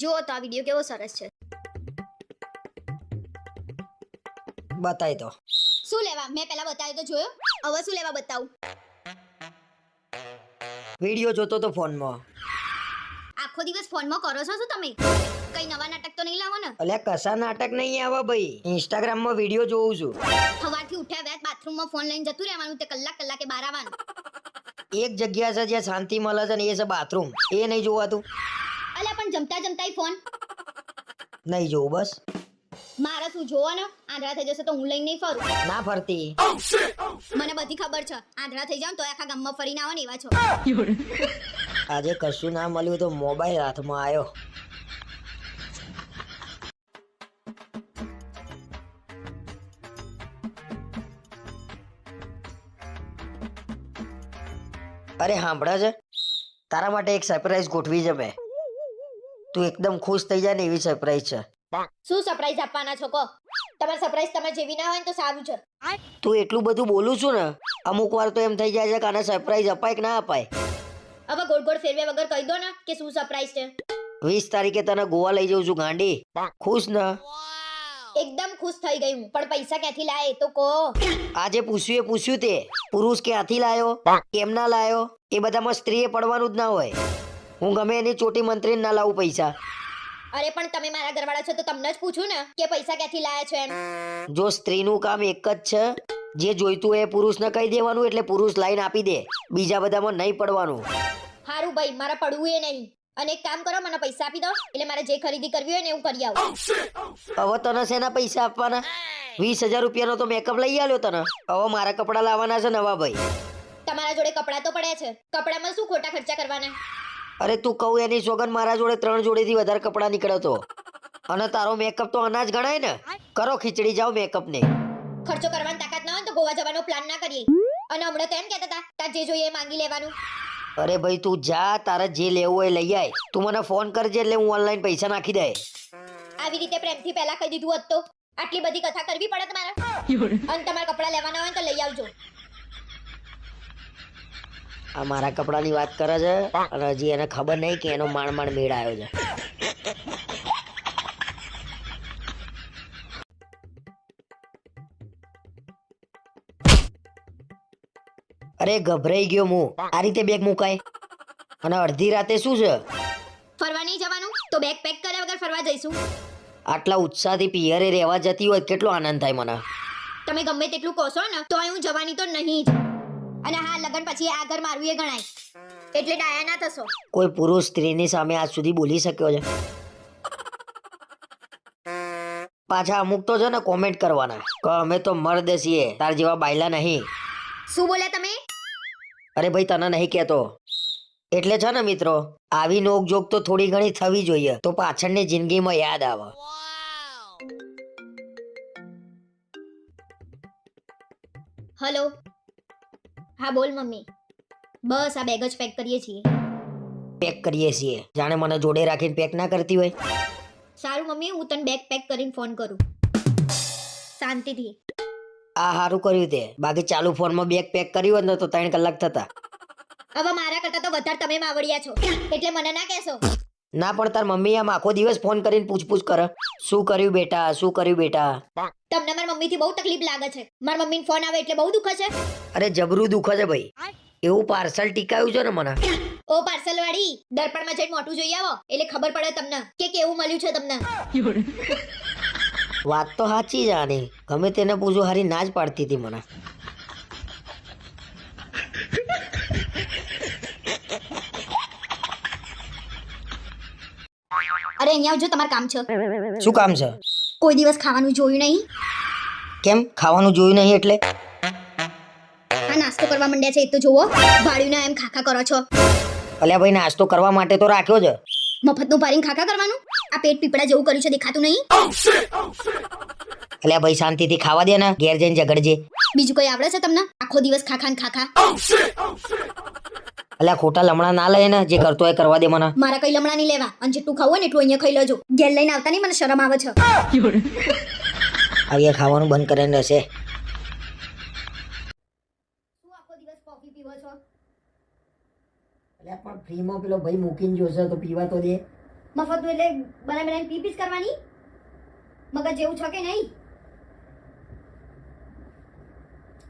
જુઓ તો આ વીડિયો કેવો સરસ છે. બતાવી દો. શું લેવા? મેં પહેલા બતાવ્યો તો જોયો. હવે શું લેવા બતાવું? વીડિયો જોતો તો ફોનમાં. આખો દિવસ ફોનમાં કરો છો શું તમે? કઈ નવા નાટક તો નહીં લાવો ને? અલે કશા નાટક નહીં આવે ભાઈ? ઇન્સ્ટાગ્રામમાં વીડિયો જોઉં છું. સવારથી ઉઠ્યા વેત બાથરૂમમાં ફોન લઈને જતું રહેવાનું તે કલાક કલાકે બહાર આવવાનું. એક જગ્યા છે જ્યાં શાંતિ મળે છે ને એ છે બાથરૂમ એ નહીં જોવાતું? અલ્યા પણ જમતા જમતા ફોન. નહીં જોઉં બસ. મારે શું જોવો ને આંધળા થઈ જશે તો હું લઈને નહીં ફરું. ના ફરતી. મને બધી ખબર છે. આંધળા થઈ જાવ તો આખા ગામમાં ફરીને આવો ને એવા છો. આજે કશું ના મળ્યું તો મોબાઈલ હાથમાં આવ્યો અરે સાંભળા છે તારા માટે એક સરપ્રાઈઝ ગોઠવી છે મેં. તું એકદમ ખુશ થઈ જાય ને એવી સરપ્રાઈઝ છે. શું સરપ્રાઈઝ આપવાના છો કહો? તમારે સરપ્રાઈઝ તમે જેવી ના હોય ને તો સારું છે. તું એટલું બધું બોલું છું ને અમુક વાર તો એમ થઈ જાય છે કે આને સરપ્રાઈઝ અપાય કે ના અપાય. હવે ગોળ ગોળ ફેરવ્યા વગર કહી દો ને કે શું સરપ્રાઈઝ છે. વીસ તારીખે તને ગોવા લઈ જઉં છું ગાંડી. ખુશ ને? એકદમ ખુશ થઈ ગઈ હું પણ પૈસા ક્યાંથી લાય તો કહો. આજે પૂછ્યું એ પૂછ્યું તે પુરુષ ક્યાંથી લાયો? કેમ ના લાયો? એ બધામાં સ્ત્રીએ પડવાનું જ ના હોય. હું ગમે એની ચોટી મંત્રીને ના લાવું પૈસા. અરે પણ તમે મારા ઘરવાળા છો તો તમને જ પૂછું ને કે પૈસા ક્યાંથી લાયા છો એમ? જો સ્ત્રીનું કામ એક જ છે જે જોઈતું હોય એ પુરુષને કહી દેવાનું એટલે પુરુષ લાઈન આપી દે. બીજા બધામાં નહીં પડવાનું. હારું ભાઈ મારા પડવું એ નહીં. અને એક કામ કરો મને પૈસા આપી દો. એટલે મારે જે ખરીદી કરવી હોય ને હું કરી આવું. હવે તને શેના પૈસા આપવાના? વીસ હજાર રૂપિયાનો તો મેકઅપ લઈ આવ્યો તને. હવે મારા કપડાં લાવવાના છે નવા ભાઈ. તમારા જોડે કપડાં તો પડ્યા છે. કપડામાં શું ખોટા ખર્ચા કરવાના? અરે તું કહું એની સોગન મારા જોડે ત્રણ જોડેથી વધારે કપડાં નીકળ્યો તો. અને તારો મેકઅપ તો અનાજ ગણાય ને? કરો ખીચડી જાઓ મેકઅપ ને. ખર્ચો કરવાની તાકાત ના હોય તો ગોવા જવાનો પ્લાન ના કરીએ. અને હમણાં તો એમ કહેતા હતા તાર જે જોઈએ એ માંગી લેવાનું. અરે ભાઈ તું જા તારે જે લેવું હોય લઈ આય. તું મને ફોન કરજે એટલે હું ઓનલાઈન પૈસા નાખી દે. આવી રીતે પ્રેમથી પહેલા કહી દીધું હોત તો. આટલી બધી કથા કરવી પડે તમારે અને તમારે કપડાં લેવાના હોય ને તો લઈ આવજો. આ મારા કપડાની વાત કરે છે અને હજી એને ખબર નહીં કે એનો માણ માણ મેળ આવ્યો છે. અરે ગભરાઈ ગયો હું આ રીતે બેગ મુકાય. અને અડધી રાતે શું છે? ફરવા નહીં જવાનું? તો બેગ પેક કર્યા વગર ફરવા જઈશું. આટલા ઉત્સાહથી પિયરે રહેવા જતી હોય કેટલો આનંદ થાય મને. તમે ગમે તેટલું કહો છો ને તો હું જવાની તો નહીં જ. અને હા લગન પછી આ ઘર મારું એ ગણાય. એટલે ડાયા ના થશો. કોઈ પુરુષ સ્ત્રીની સામે આજ સુધી બોલી શક્યો છે? પાછા અમુક તો છે ને કોમેન્ટ કરવાના. કે અમે તો મર્દ છીએ તાર જેવા બાયલા નહીં. શું બોલ્યા તમે? અરે ભાઈ તને નહીં કહેતો. એટલે છે ને મિત્રો આવી નોકજોક તો થોડી ઘણી થવી જોઈએ તો પાછળની જિંદગીમાં યાદ આવે. હલો હા બોલ મમ્મી. બસ આ બેગ જ પેક કરીએ છીએ. પેક કરીએ છીએ. જાણે મને જોડે રાખીને પેક ના કરતી હોય. સારું મમ્મી હું તને બેગ પેક કરીને ફોન કરું. શાંતિથી. આ સારું કર્યું તે. બાકી ચાલુ ફોનમાં બેગ પેક કર્યું હોત ને તો ત્રણ કલાક થતા. હવે મારા કરતા તો વધારે તમે માવડિયા છો. એટલે મને ના કહેશો. ના પણ તાર મમ્મી આમ આખો દિવસ ફોન કરીને પૂછપૂછ કરે. શું કર્યું બેટા? શું કર્યું બેટા? તમને મારા મમ્મીથી બહુ તકલીફ લાગે છે. મારા મમ્મીને ફોન આવે એટલે બહુ દુખે છે અરે જબરું દુખે છે ભાઈ. એવું પાર્સલ ટીકાયું છે ને મને? ઓ પાર્સલ વાળી દર્પણમાં જઈને મોટું જોઈ આવો. એટલે ખબર પડે તમને કે કેવું મળ્યું છે તમને. વાત તો સાચી જ આની. ગમે તેને પૂછો હારી ના જ પાડતી હતી મને. અરે અહીંયા આવજો તમારે કામ છે. શું કામ છે? કોઈ દિવસ ખાવાનું જોયું નહીં? કેમ? ખાવાનું જોયું નહીં એટલે? આ નાસ્તો કરવા માંડ્યા છે એ તો જુઓ. ભાડ્યું એમ ખાખા કરો છો. અલ્યા ભાઈ નાસ્તો કરવા માટે તો રાખ્યો છે. મફતનું ભારીને ખાખા કરવાનું? આ પેટ પીપળા જેવું કર્યું છે દેખાતું નહીં? અલ્યા ભાઈ શાંતિથી ખાવા દે ને ઘેર જઈને ઝઘડજે. બીજું કઈ આવડે છે તમને? આખો દિવસ ખાખા ને ખાખા? અલ્યા ખોટા લમણા ના લે ને જે કરતો હોય કરવા દે મને. મારા કઈ લમણા નહીં લેવા. અને જેટલું ખાવું હોય ને એટલું અહીંયા ખાઈ લેજો. ઘેર લઈને આવતા નહીં મને શરમ આવે છે. અહીંયા ખાવાનું બંધ કરીને રહેશે. શું આખો દિવસ કોફી છો? અલ્યા પણ ફ્રીમાં પેલો ભાઈ મૂકીને જોશે તો પીવા તો દે. મફતનું એટલે બનાવી બનાવીને પી પીસ કરવાની? મગજ જેવું છે કે નહીં?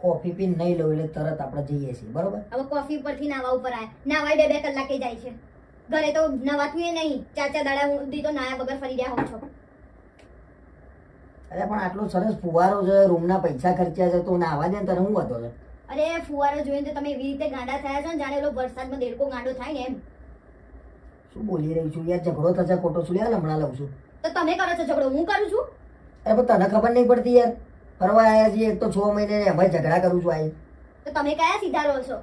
કોફી પીને નહીં લઉં એટલે તરત આપણે જઈએ છીએ બરોબર? હવે કોફી ઉપરથી નાવા ઉપર આવે નાવાય બે બે કલાકે જાય છે. ઘરે તો નવાતું એ નહીં. ચાર દાડા સુધી તો નાયા વગર ફરી રહ્યા હોવ છો. અરે પણ આટલો સરસ ફુવારો છે રૂમના પૈસા ખર્ચ્યા છે તો નાવા દે તને હું હતો છે? અરે ફુવારો જોઈને તો તમે એવી રીતે ગાંડા થયા છો ને જાણે ઓલો વરસાદમાં દેડકો ગાંડો થાય ને એમ. શું બોલી રહી છું યાર? ઝઘડો થશે ખોટો છું યાર હમણાં લઉં છું. તો તમે કરો છો ઝઘડો હું કરું છું? અરે પણ તને ખબર નહીં પડતી યાર. ફરવા આવ્યા છીએ એક તો છ મહિને ને એમાં ઝઘડા કરું છું આઈ. તો તમે કયા સીધા રહો છો?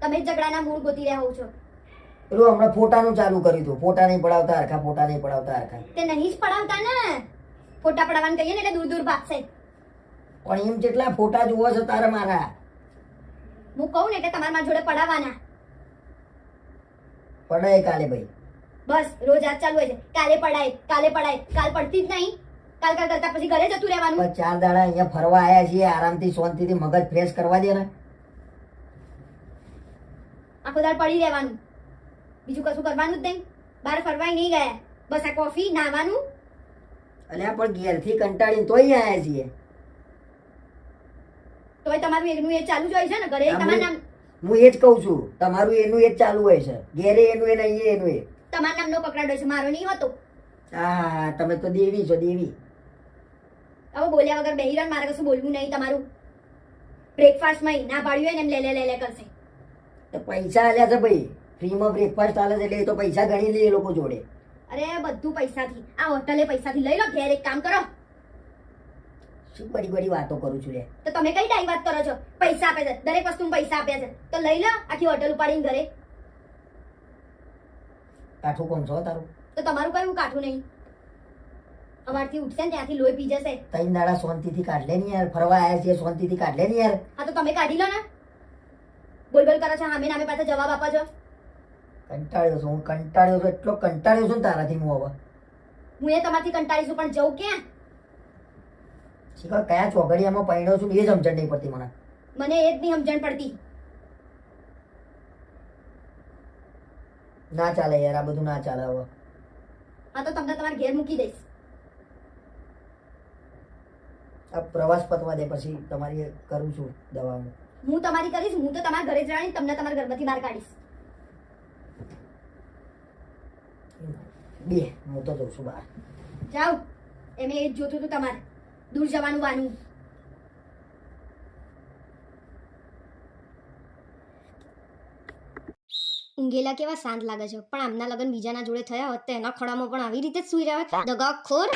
તમે જ ઝઘડાના મૂળ ગોતી રહ્યા હોવ છો. પેલું હમણાં ફોટાનું ચાલુ કર્યું હતું. ફોટા નહીં પડાવતા હરખા ફોટા નહીં પડાવતા હરખા. તે નહીં જ પડાવતા ને. ફોટા પડાવવાનું કહીએ ને એટલે દૂર દૂર ભાગશે. પણ એમ જેટલા ફોટા જોવો છો તારે મારા. હું કહું ને એટલે તમારા મારા જોડે પડાવવાના. પડાય કાલે ભાઈ. બસ રોજ આજ ચાલુ હોય છે. કાલે પડાય કાલે પડાય. કાલ પડતી જ નહીં. કાલ કાલ કરતા પછી ઘરે જતું રહેવાનું. ચાર દાડા અહીંયા ફરવા આવ્યા છીએ આરામથી શાંતિથી મગજ ફ્રેશ કરવા દે ને. આખો દાડ પડી રહેવાનું. બીજું કશું કરવાનું જ નહીં. બહાર ફરવાય નહીં ગયા. બસ આ કોફી નાવાનું અલ્યા પણ ઘેરથી કંટાળીને તોય આવ્યા છીએ. તોય તમારું એકનું એ ચાલુ જ હોય છે ને ઘરે તમારું નામ હું એ જ કહું છું તમારું એનું એ જ ચાલુ હોય છે. ઘેરે એનું એ નહીં એનું એ. તમારું નામનો પકડાડો છે મારો નહીં હોતો. હા તમે તો દેવી છો દેવી. હવે બોલ્યા વગર બેહી મારે કશું બોલવું નહીં તમારું. બ્રેકફાસ્ટમાં ના પાડ્યું હોય ને એમ લે લે લે કરશે. તો પૈસા આલ્યા છે ભાઈ. ફ્રીમાં બ્રેકફાસ્ટ આલે છે એટલે એ તો પૈસા ગણી લે એ લોકો જોડે. અરે બધું પૈસાથી. આ હોટલે પૈસાથી લઈ લો ઘેર એક કામ કરો. શું બડી બડી વાતો કરું છું લે. તો તમે કઈ ટાઈમ વાત કરો છો? પૈસા આપે છે. દરેક વસ્તુમાં પૈસા આપ્યા છે. તો લઈ લો આખી હોટલ ઉપાડીને ઘરે. કાઠું કોણ છો તારું? તો તમારું કયું કાઠું નહીં? સવારથી ઉઠશે ને ત્યાંથી લોહી પી જશે. તઈ દાડા શાંતિથી કાઢ લે ને યાર ફરવા આવ્યા છે શાંતિથી કાઢ લે ને યાર. હા તો તમે કાઢી લો ને. બોલ બોલ કરો છો સામે નામે પાસે જવાબ આપો છો. કંટાળ્યો છું હું કંટાળ્યો છું એટલો કંટાળ્યો છું ને તારાથી હું હવે. હું એ તમારથી કંટાળીશું પણ જઉં ક્યાં? શીખર કયા ચોગડિયામાં પૈણો છું એ જ સમજણ નહીં પડતી મને. મને એ જ નહીં સમજણ પડતી. ના ચાલે યાર આ બધું ના ચાલે હવે. હા તો તમને તમારા ઘેર મૂકી દઈશ. આ પ્રવાસ પતવા દે પછી તમારી કરું છું દવા હું તમારી કરીશ હું તો તમારા ઘરે જ રહીને તમને તમારા ઘરમાંથી બહાર કાઢીશ. બે હું તો જઉં છું બહાર. જાઓ એમે એ જ જોતું હતું તમારે. દૂર જવાનું વાનું ઊંઘેલા કેવા શાંત લાગે છે. પણ આમના લગ્ન બીજાના જોડે થયા હોત તો એના ખડામાં પણ આવી રીતે જ સુઈ રહ્યા હોત. દગાખોર.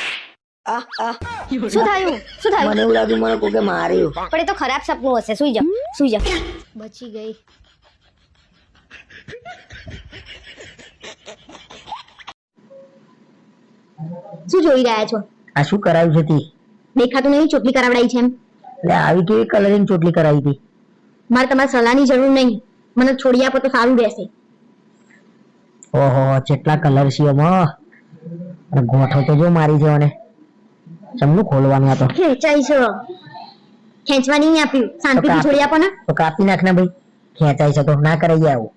શું થયું? શું થયું? મને એવું લાગ્યું મને કોકે માર્યું. પણ એ તો ખરાબ સપનું હશે. સુઈ જા સુઈ જા બચી ગઈ. શું જોઈ રહ્યા છો? આ શું કરાવ્યું છે તી? દેખાતું નહીં? ચોટલી કરાવડાઈ છે એમ. એટલે આવી કેવી કલરિંગ ચોટલી કરાવી હતી મારે તમારી સલાહની જરૂર નહીં. મને છોડી આપો તો સારું રહેશે. ઓહો કેટલા કલર છે એમાં. અને ગોઠો તો જો મારી છે મને ચમનું ખોલવાનું આ તો. ખેંચાઈ છો ખેંચવા નહીં આપ્યું. શાંતિથી છોડી આપો ને. તો કાપી નાખ ને ભાઈ. ખેંચાઈ છે તો ના કરાઈ આવું.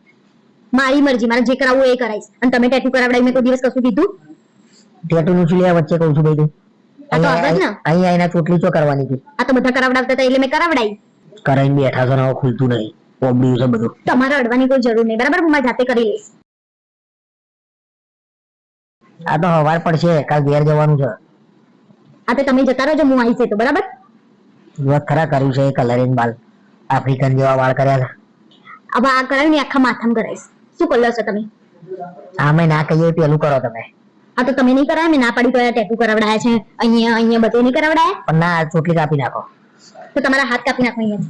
મારી મરજી મારે જે કરાવવું એ કરાઈશ. અને તમે ટેટુ કરાવડાવી મેં કોઈ દિવસ કશું કીધું? ટેટુ નું શું લેવા વચ્ચે કહું છું ભાઈ તું આ તો આગળ ને. અહીંયા એના ચોટલી ચો કરવાની હતી આ તો બધા કરાવડાવતા હતા એટલે મેં કરાવડાવી કરાઈને બેઠા છો ને ખુલતું નહીં. પોબડ્યું છે બધું. તમારે અડવાની કોઈ જરૂર નહીં. બરાબર? હું મારી જાતે કરી લઈશ. આ તો હવાર પડશે કાલ ઘેર જવાનું છે. આ તો તમે જતા રહેજો હું આવી છે તો બરાબર? જોત ખરા કર્યું છે કલરિંગ બાલ આફ્રિકન જેવા વાળ કર્યા છે હવે આ કરાવી ને આખા માથામાં કરાવીશ. શું કલર છો તમે? આમે ના કહીએ પેલું કરો તમે. આ તો તમે નહીં કરાવે મેં ના પાડી તો ટેટુ કરાવડાયા છે. અહીંયા અહીંયા બધે નહીં કરાવડાયા? પણ ના ચોટલી કાપી નાખો. તો તમારા હાથ કાપી નાખો અહીંયા.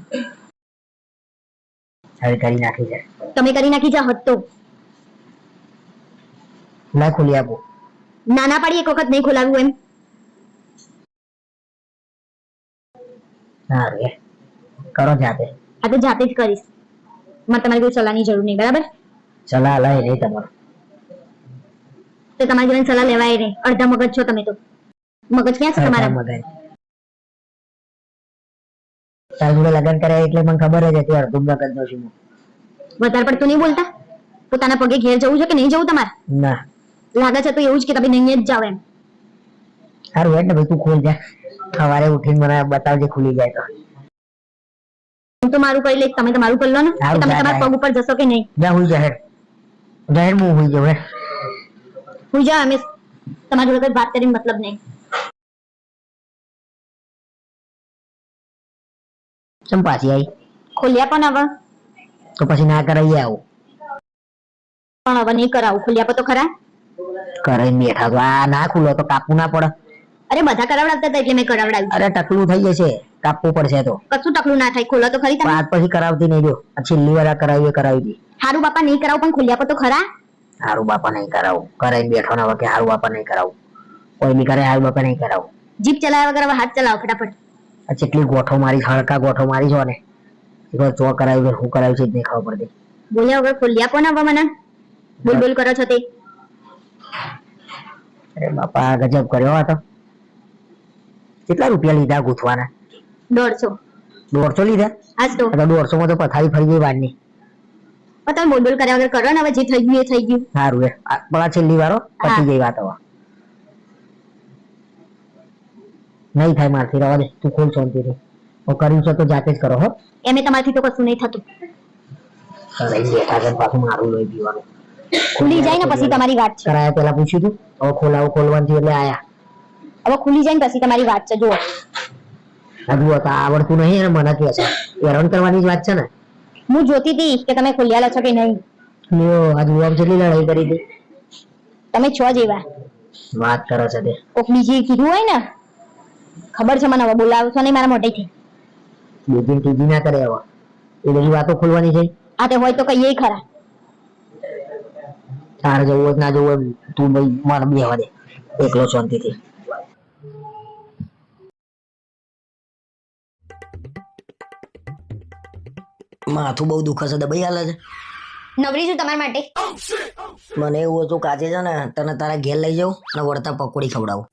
હવે કરી નાખી છે. તમે કરી નાખી જાઓ હતો તો. ના ખોલી ના ના પાડી એક વખત નહીં ખોલાવ્યું એમ. સારું યાર કરો જાતે. આ તો જાતે જ કરીશ. મને તમારી કોઈ સલાહની જરૂર નહીં બરાબર? સલાહ લઈ નહીં તમારો. તો તમારી જોડે સલાહ લેવાય નહીં. અડધા મગજ છો તમે તો. મગજ ક્યાં છે તમારા? મગજ. તાર જોડે લગ્ન કર્યા એટલે મને ખબર જ હતી અડધું મગજ નો છું. વધારે પડતું નહીં બોલતા? પોતાના પગે ઘેર જવું છે કે નહીં જવું તમારે? ના. લાગે છે તો એવું જ કે તમે નહીં જ જાવ એમ. સારું એટલે ભાઈ તું ખોલ જા. સવારે ઉઠીને મને બતાવજે ખુલી જાય તો. હું તો મારું કરી લઈશ તમે તમારું કરી લો ને કે તમે તમારા પગ ઉપર જશો કે નહીં? જા હું જાહેર જાહેર હું હુઈ જાઉં હું જા અમે તમારી જોડે કોઈ વાત કરીને મતલબ નહીં. ચમ પાછી આવી ખોલ્યા પણ હવે. તો પછી ના કરાવી આવું. પણ હવે નહીં કરાવું. ખોલ્યા પણ તો ખરા. કરાઈ બેઠા તો. આ ના ખુલો તો કાપવું ના પડે. અરે બધા કરાવડાવતા હતા એટલે મેં કરાવડાવ્યું. અરે ટકલું થઈ જશે કાપવું પડશે તો. કશું ટકલું ના થાય ખોલો તો ખરી તમે. આજ પછી કરાવતી નહીં જો છેલ્લી વાર કરાવી કરાવી દી હારું બાપા નહીં કરાવું પણ ખોલ્યા પર તો ખરા. હારું બાપા નહીં કરાવું. કરાઈ બેઠો ના કે હારું બાપા નહીં કરાવું. કોઈ બી કરે હારું બાપા નહીં કરાવું. જીપ ચલાવ્યા વગર હવે હાથ ચલાવો ફટાફટ. આ જેટલી ગોઠો મારી હળકા ગોઠો મારી છો ને એકવાર ચો કરાવ્યું છે હું કરાવ્યું છે જ નહીં ખબર પડતી. બોલ્યા વગર ખોલ્યા પણ હવે મને? બોલ બોલ કરો છો તે. અરે બાપા ગજબ કર્યો આ તો. કેટલા રૂપિયા લીધા ગૂંથવાના દોઢસો. દોઢસો લીધા? આજ તો. દોઢસો માં તો પથારી ફરી ગઈ વાળની. તમે બોલ બોલ કર્યા વગર કરો ને હવે જે થઈ ગયું એ થઈ ગયું. સારું એ. પેલા છેલ્લી વારો. પતી ગઈ વાત હવે. નહીં થાય મારથી રવા દે. તું ખોલ શાંતિથી. હું કર્યું છે તો જાતે જ કરો હો. એમે તમારથી તો કશું નહીં થતું. લઈને બેઠા છે પાછું મારું લોહી પીવાનું. ખુલી જાય ને પછી તમારી વાત છે. કરાયા પેલા પૂછ્યું તું? હવે ખોલાવું ખોલવાનું એટલે આયા. હવે ખુલી જાય ને પછી તમારી વાત છે જુઓ. હજુ તો આવડતું નહીં અને મને કહે છે. હેરાન કરવાની જ વાત છે ને? હું જોતી હતી કે તમે ખુલ્યા છો કે નહીં. લ્યો હજુ આમ જેટલી લડાઈ કરી હતી. તમે છો જેવા. વાત કરો છો તે. કોક બીજી કીધું હોય ને ખબર છે મને હવે બોલાવશો નહીં મારા મોઢેથી. બીજી ટીજી ના કરે હવે. એ બધી વાતો ખોલવાની છે? આ તે હોય તો કહીએ ખરા. તારે જવું હોય ના જવું હોય તું ભાઈ મને બેહવા દે એકલો શાંતિથી. માથું બહુ દુખે છે દબાઈ હાલે છે. નવરી છું તમારા માટે. મને એવું હતું કાચે છે ને તને તારા ઘેર લઈ જાઉં અને વળતા પકોડી ખવડાવું.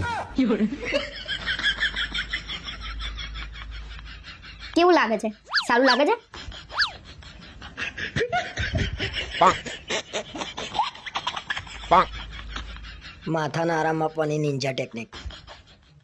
કેવું લાગે છે? સારું લાગે છે? માથાના આરામ આપવાની નિંજા ટેકનિક